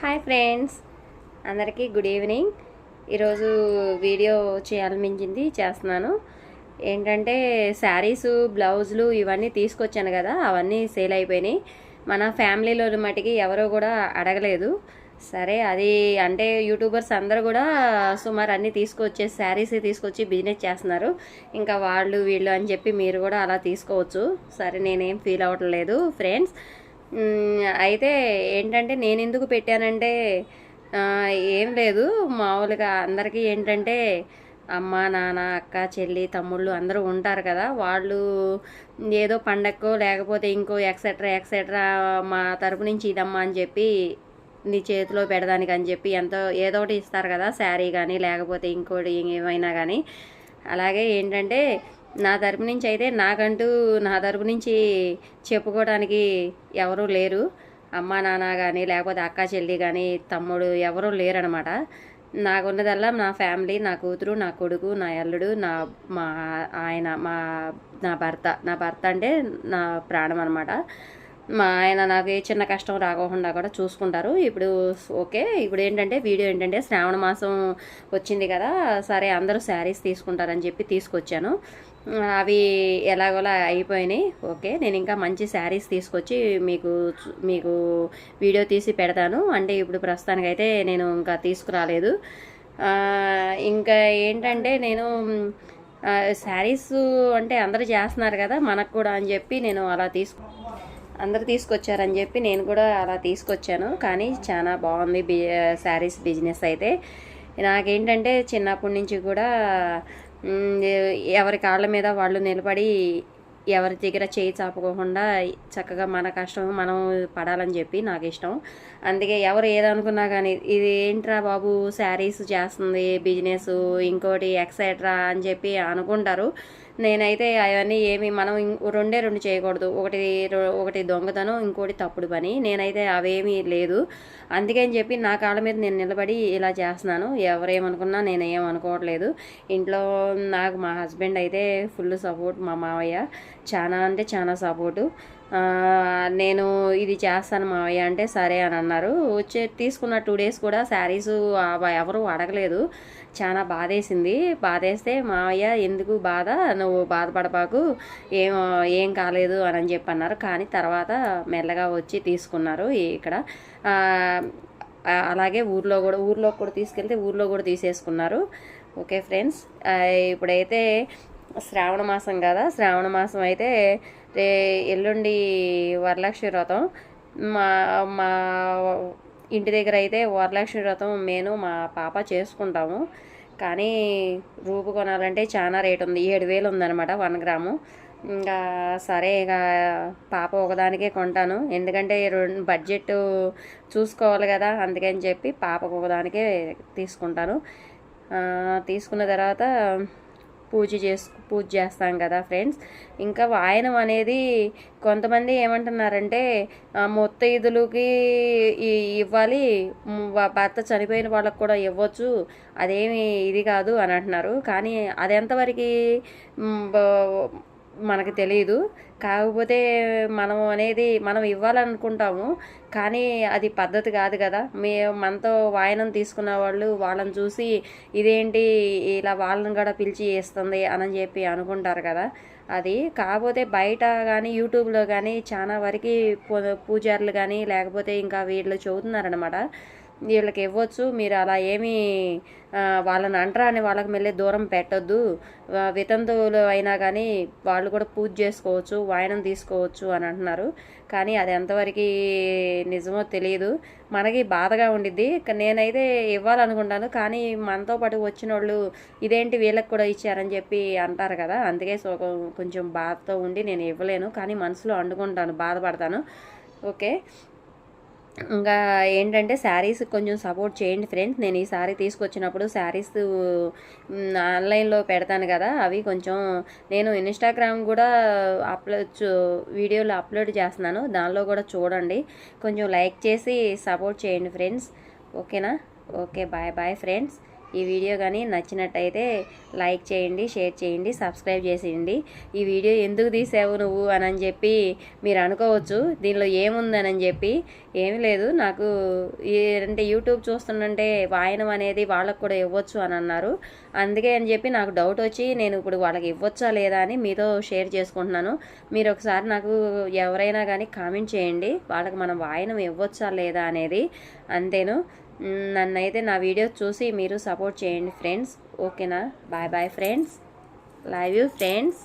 Hi friends. అందరికీ good evening. ఈరోజు video చేయాలనిపించింది చేస్తున్నాను. ఏంటంటే శారీస్ బ్లౌజులు ఇవన్నీ తీసుకొచ్చాను కదా అవన్నీ సేల్ అయిపోయినాయి. మన ఫ్యామిలీలో మటుకి ఎవరో కూడా అడగలేదు. సరే అది అంటే యూట్యూబర్స్ అందరూ కూడా సుమారు అన్నీ తీసుకొచ్చే శారీస్ తీసుకొచ్చి బిజినెస్ చేస్తున్నారు. ఇంకా వాళ్ళు వీళ్ళు అని చెప్పి మీరు కూడా అలా తీసుకోవచ్చు. సరే నేనేం ఫీల్ అవ్వట్లేదు ఫ్రెండ్స్. అయితే ఏంటంటే నేను ఎందుకు పెట్టానంటే ఏం లేదు. మామూలుగా అందరికీ ఏంటంటే అమ్మ నాన్న అక్క చెల్లి తమ్ముళ్ళు అందరూ ఉంటారు కదా. వాళ్ళు ఏదో పండక్కో లేకపోతే ఇంకో ఎక్సెట్రా ఎక్సెట్రా మా తరపు నుంచి ఇదమ్మా అని చెప్పి నీ చేతిలో పెడదానికి అని చెప్పి ఎంతో ఏదో ఒకటి ఇస్తారు కదా. శారీ కానీ లేకపోతే ఇంకోటి ఏమైనా కానీ అలాగే ఏంటంటే నా తరపు నుంచి అయితే నాకంటూ నా తరపు నుంచి చెప్పుకోవడానికి ఎవరూ లేరు. అమ్మ నాన్న కానీ లేకపోతే అక్క చెల్లి కానీ తమ్ముడు ఎవరూ లేరనమాట. నాకున్నదల్లా నా ఫ్యామిలీ నా కూతురు నా కొడుకు నా అల్లుడు నా మా ఆయన మా నా భర్త. నా భర్త అంటే నా ప్రాణం అనమాట. మా ఆయన నాకు ఏ చిన్న కష్టం రాకోకుండా కూడా చూసుకుంటారు. ఇప్పుడు ఓకే ఇప్పుడు ఏంటంటే వీడియో ఏంటంటే శ్రావణ మాసం వచ్చింది కదా సరే అందరూ శారీస్ తీసుకుంటారని చెప్పి తీసుకొచ్చాను. అవి ఎలాగోలా అయిపోయినాయి. ఓకే నేను ఇంకా మంచి శారీస్ తీసుకొచ్చి మీకు మీకు వీడియో తీసి పెడతాను. అంటే ఇప్పుడు ప్రస్తుతానికైతే నేను ఇంకా తీసుకురాలేదు. ఇంకా ఏంటంటే నేను శారీస్ అంటే అందరూ చేస్తున్నారు కదా మనకు కూడా అని చెప్పి నేను అలా తీసుకు అందరు తీసుకొచ్చారని చెప్పి నేను కూడా అలా తీసుకొచ్చాను. కానీ చాలా బాగుంది బి శారీస్ బిజినెస్ అయితే. నాకేంటంటే చిన్నప్పటి నుంచి కూడా ఎవరి కాళ్ళ మీద వాళ్ళు నిలబడి ఎవరి దగ్గర చేయి చాపకోకుండా చక్కగా మన కష్టం మనం పడాలని చెప్పి నాకు ఇష్టం. అందుకే ఎవరు ఏదనుకున్నా కానీ ఇది ఏంట్రా బాబు శారీస్ చేస్తుంది బిజినెస్ ఇంకోటి ఎక్సెట్రా అని చెప్పి అనుకుంటారు. నేనైతే అవన్నీ ఏమి మనం ఇం- రెండే రెండు చేయకూడదు. ఒకటి ఒకటి దొంగతనం ఇంకోటి తప్పుడు పని. నేనైతే అవేమీ లేదు. అందుకని చెప్పి నా కాళ్ళ మీద నేను నిలబడి ఇలా చేస్తున్నాను. ఎవరేమనుకున్నా నేను ఏమనుకోవట్లేదు ఇంట్లో నాకు మా హస్బెండ్ అయితే ఫుల్ సపోర్ట్ మా మావయ్య. చాలా అంటే చాలా సపోర్టు. నేను ఇది చేస్తాను మావయ్య అంటే సరే అని అన్నారు. వచ్చే తీసుకున్న టూ డేస్ కూడా శారీస్ ఎవరు అడగలేదు. చాలా బాధేసింది. బాధేస్తే మావయ్య ఎందుకు బాధ? నువ్వు బాధపడపాకు ఏం ఏం కాలేదు అని చెప్పి అన్నారు. కానీ తర్వాత మెల్లగా వచ్చి తీసుకున్నారు ఇక్కడ. అలాగే ఊర్లో కూడా ఊర్లో కూడా తీసుకెళ్తే ఊర్లో కూడా తీసేసుకున్నారు. Okay friends. ఇప్పుడైతే శ్రావణ మాసం కదా శ్రావణ మాసం అయితే రే ఎల్లుండి వరలక్ష్మి వ్రతం. మా మా ఇంటి దగ్గర అయితే వరలక్ష్మి వ్రతం నేను మా పాప చేసుకుంటాము. కానీ రూపు కొనాలంటే చాలా రేట్ ఉంది ఏడు వేలు ఉందన్నమాట వన్ గ్రాము. ఇంకా సరే ఇక పాప ఒకదానికే కొంటాను. ఎందుకంటే రెండు బడ్జెట్ చూసుకోవాలి కదా అందుకని చెప్పి పాపకు ఒకదానికే తీసుకుంటాను. తీసుకున్న తర్వాత పూజ చేసు పూజ చేస్తాం కదా ఫ్రెండ్స్. ఇంకా వాయనం అనేది కొంతమంది ఏమంటున్నారంటే ముత్తైదులకి ఇవ్వాలి భర్త చనిపోయిన వాళ్ళకి కూడా ఇవ్వచ్చు అదేమి ఇది కాదు అని అంటున్నారు. కానీ అది ఎంతవరకు మనకు తెలియదు కాకపోతే మనం అనేది మనం ఇవ్వాలనుకుంటాము. కానీ అది పద్ధతి కాదు కదా. మే మనతో వాయనం తీసుకున్న వాళ్ళు వాళ్ళని చూసి ఇదేంటి ఇలా వాళ్ళని కూడా పిలిచి ఇస్తుంది అని చెప్పి అనుకుంటారు కదా. అది కాకపోతే బయట కానీ యూట్యూబ్లో కానీ చాలా వరకు పూ- పూజారులు కానీ లేకపోతే ఇంకా వీళ్ళు చెబుతున్నారనమాట వీళ్ళకి ఇవ్వచ్చు. మీరు అలా ఏమీ వాళ్ళని అంటరా అని వాళ్ళకి మళ్ళీ దూరం పెట్టొద్దు. వితంతువులు అయినా కానీ వాళ్ళు కూడా పూజ చేసుకోవచ్చు వాయనం తీసుకోవచ్చు అని అంటున్నారు. కానీ అది ఎంతవరకు నిజమో తెలియదు మనకి బాధగా ఉండిద్ది. నేనైతే ఇవ్వాలనుకుంటాను. కానీ మనతో పాటు వచ్చిన వాళ్ళు ఇదేంటి వీళ్ళకి కూడా ఇచ్చారని చెప్పి అంటారు కదా. అందుకే సో కొంచెం బాధతో ఉండి నేను ఇవ్వలేను. కానీ మనసులో అండుకుంటాను బాధపడతాను. ఓకే. ఇంకా ఏంటంటే శారీస్ కొంచెం సపోర్ట్ చేయండి ఫ్రెండ్స్. నేను ఈ శారీ తీసుకొచ్చినప్పుడు శారీస్ ఆన్లైన్లో పెడతాను కదా అవి కొంచెం నేను ఇన్స్టాగ్రామ్ కూడా అప్లోడ్ వీడియోలు అప్లోడ్ చేస్తున్నాను. దానిలో కూడా చూడండి. కొంచెం లైక్ చేసి సపోర్ట్ చేయండి ఫ్రెండ్స్. ఓకేనా? Okay bye bye friends. ఈ వీడియో కానీ నచ్చినట్టయితే లైక్ చేయండి షేర్ చేయండి సబ్స్క్రైబ్ చేసేయండి. ఈ వీడియో ఎందుకు తీసావు నువ్వు అని అని చెప్పి మీరు అనుకోవచ్చు. దీనిలో ఏముందని చెప్పి ఏమీ లేదు. నాకు అంటే యూట్యూబ్ చూస్తుంటే వాయనం అనేది వాళ్ళకు కూడా ఇవ్వచ్చు అని అన్నారు. అందుకే అని చెప్పి నాకు డౌట్ వచ్చి నేను ఇప్పుడు వాళ్ళకి ఇవ్వచ్చా లేదా అని మీతో షేర్ చేసుకుంటున్నాను. మీరు ఒకసారి నాకు ఎవరైనా కానీ కామెంట్ చేయండి. వాళ్ళకి మనం వాయనం ఇవ్వచ్చా లేదా అనేది అంతేను. నన్నైతే నా వీడియోస్ చూసి మీరు సపోర్ట్ చేయండి ఫ్రెండ్స్. ఓకేనా? Bye bye friends. Love you friends